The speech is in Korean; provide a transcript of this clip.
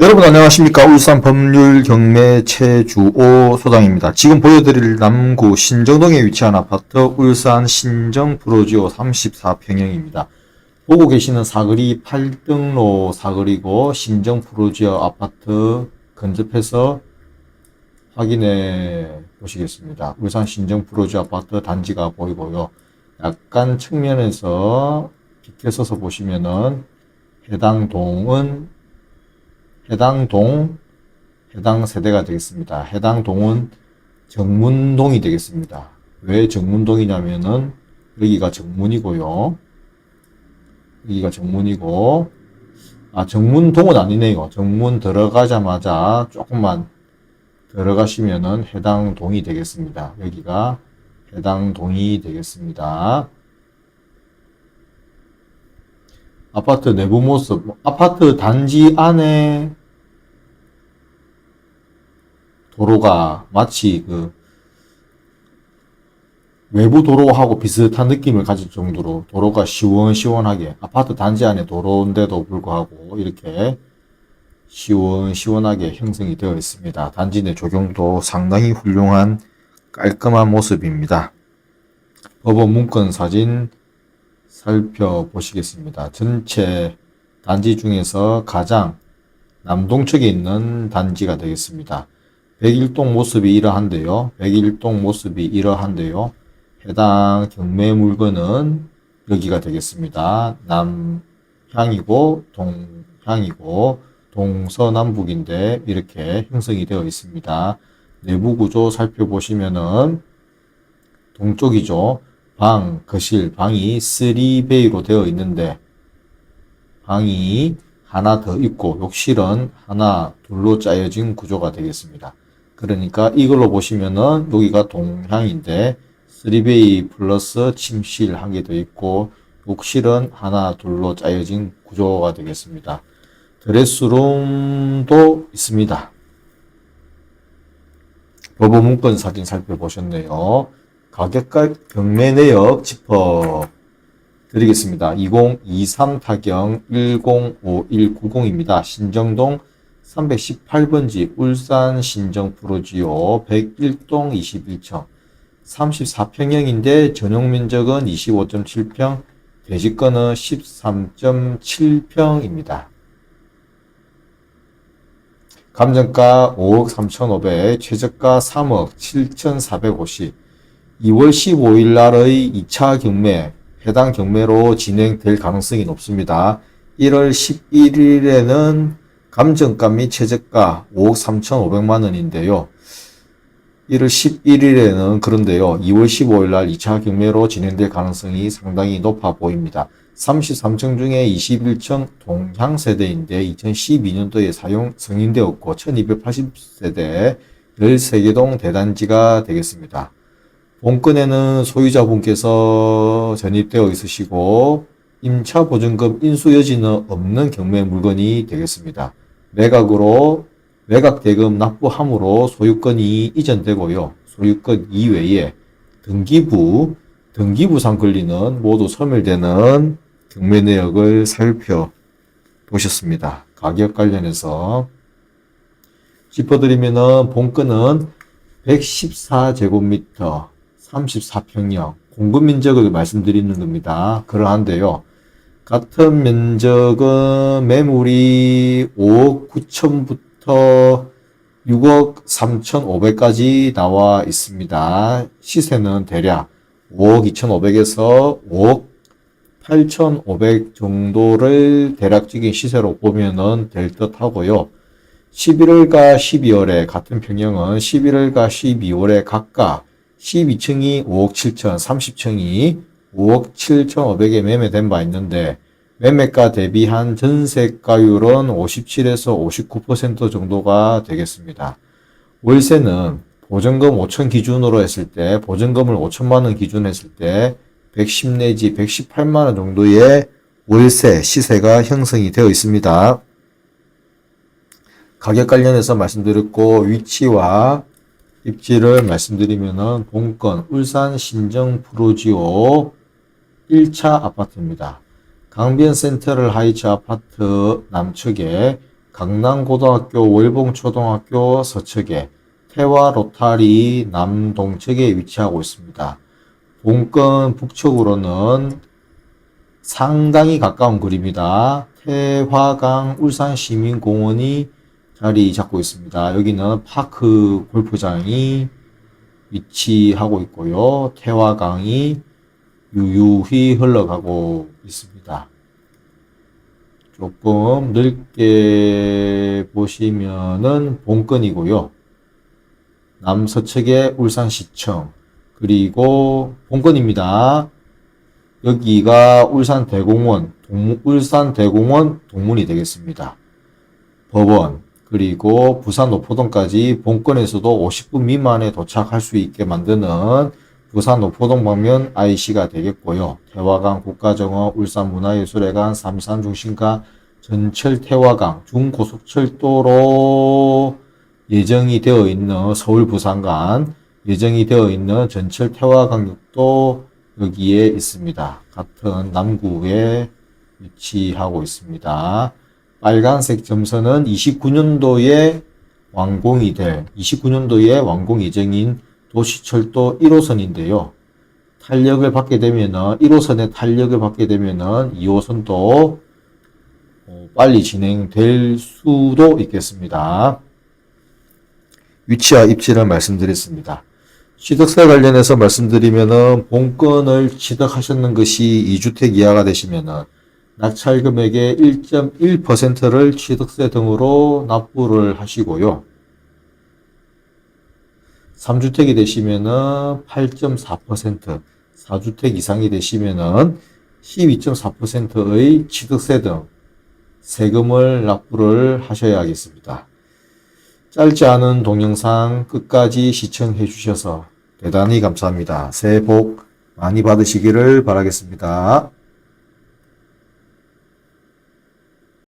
여러분 안녕하십니까 울산 법률 경매 최주호 소장입니다. 지금 보여드릴 남구 신정동에 위치한 아파트 울산 신정 프로지오 34평형입니다. 보고 계시는 사거리 8등로 사거리고 신정 프로지오 아파트 근접해서 확인해 보시겠습니다. 울산 신정 프로지오 아파트 단지가 보이고요. 약간 측면에서 비켜서서 보시면은 해당 동은 해당 동, 해당 세대가 되겠습니다. 해당 동은 정문동이 되겠습니다. 왜 정문동이냐면은 여기가 정문이고요. 여기가 정문이고, 아, 정문동은 아니네요. 정문 들어가자마자 조금만 들어가시면은 해당 동이 되겠습니다. 여기가 해당 동이 되겠습니다. 아파트 내부 모습, 아파트 단지 안에 도로가 마치 그 외부 도로하고 비슷한 느낌을 가질 정도로 도로가 시원시원하게 아파트 단지 안에 도로인데도 불구하고 이렇게 시원시원하게 형성이 되어 있습니다. 단지 내 조경도 상당히 훌륭한 깔끔한 모습입니다. 법원 문건 사진 살펴보시겠습니다. 전체 단지 중에서 가장 남동측에 있는 단지가 되겠습니다. 101동 모습이 이러한데요. 101동 모습이 이러한데요. 해당 경매 물건은 여기가 되겠습니다. 남향이고 동향이고 동서남북인데 이렇게 형성이 되어 있습니다. 내부 구조 살펴보시면은 동쪽이죠. 방, 거실, 방이 3베이로 되어 있는데 방이 하나 더 있고 욕실은 하나, 둘로 짜여진 구조가 되겠습니다. 그러니까 이걸로 보시면은 여기가 동향인데 3베이 플러스 침실 한 개 더 있고 욕실은 하나, 둘로 짜여진 구조가 되겠습니다. 드레스룸도 있습니다. 법원 문건 사진 살펴보셨네요. 가격과 경매 내역 짚어 드리겠습니다. 2023 타경 105190입니다. 신정동 318번지 울산 신정 프로지오 101동 21층 34평형인데 전용 면적은 25.7평, 대지권은 13.7평입니다. 감정가 5억 3,500, 최저가 3억 7,450, 2월 15일 날의 2차 경매, 해당 경매로 진행될 가능성이 높습니다. 1월 11일에는 감정가 및 최저가 5억 3,500만 원인데요. 1월 11일에는 그런데요. 2월 15일 날 2차 경매로 진행될 가능성이 상당히 높아 보입니다. 33층 중에 21층 동향 세대인데 2012년도에 사용 승인되었고 1280세대 13개동 대단지가 되겠습니다. 본건에는 소유자분께서 전입되어 있으시고 임차 보증금 인수 여지는 없는 경매 물건이 되겠습니다. 매각으로 매각 대금 납부함으로 소유권이 이전되고요. 소유권 이외에 등기부 등기부상 권리는 모두 소멸되는 경매 내역을 살펴보셨습니다. 가격 관련해서 짚어드리면은 본건은 114제곱미터 34평형 공급 면적을 말씀드리는 겁니다. 그러한데요. 같은 면적은 매물이 5억 9천부터 6억 3천5백까지 나와 있습니다. 시세는 대략 5억 2천5백에서 5억 8천5백 정도를 대략적인 시세로 보면은 될 듯 하고요. 11월과 12월에 같은 평형은 11월과 12월에 각각 12층이 5억 7천, 30층이 5억 7천5백에 매매된 바 있는데 매매가 대비한 전세가율은 57에서 59% 정도가 되겠습니다. 월세는 보증금 5천 기준으로 했을 때 보증금을 5천만 원 기준 했을 때 110 내지 118만 원 정도의 월세 시세가 형성이 되어 있습니다. 가격 관련해서 말씀드렸고 위치와 입지를 말씀드리면은 본건 울산 신정 프로지오 1차 아파트입니다. 강변 센터럴 하이츠 아파트 남측에 강남고등학교, 월봉초등학교 서측에 태화 로타리 남동측에 위치하고 있습니다. 본권 북측으로는 상당히 가까운 거리입니다. 태화강 울산시민공원이 자리 잡고 있습니다. 여기는 파크 골프장이 위치하고 있고요. 태화강이 유유히 흘러가고 있습니다. 조금 넓게 보시면은 본건이고요. 남서측에 울산시청 그리고 본건입니다. 여기가 울산대공원 울산대공원 동문이 되겠습니다. 법원 그리고 부산 노포동까지 본건에서도 50분 미만에 도착할 수 있게 만드는 부산 노포동 방면 IC가 되겠고요. 태화강 국가정원, 울산문화예술회관, 삼산 중심가, 전철 태화강, 중고속철도로 예정이 되어 있는 서울 부산 간 예정이 되어 있는 전철 태화강역도 여기에 있습니다. 같은 남구에 위치하고 있습니다. 빨간색 점선은 29년도에 완공이 될 29년도에 완공 예정인 도시철도 1호선인데요. 탄력을 받게 되면은 1호선의 탄력을 받게 되면은 2호선도 어, 빨리 진행될 수도 있겠습니다. 위치와 입지를 말씀드렸습니다. 취득세 관련해서 말씀드리면은 본건을 취득하셨는 것이 2주택 이하가 되시면은 낙찰 금액의 1.1%를 취득세 등으로 납부를 하시고요. 3주택이 되시면은 8.4%, 4주택 이상이 되시면은 12.4%의 취득세 등 세금을 납부를 하셔야겠습니다. 짧지 않은 동영상 끝까지 시청해 주셔서 대단히 감사합니다. 새해 복 많이 받으시기를 바라겠습니다.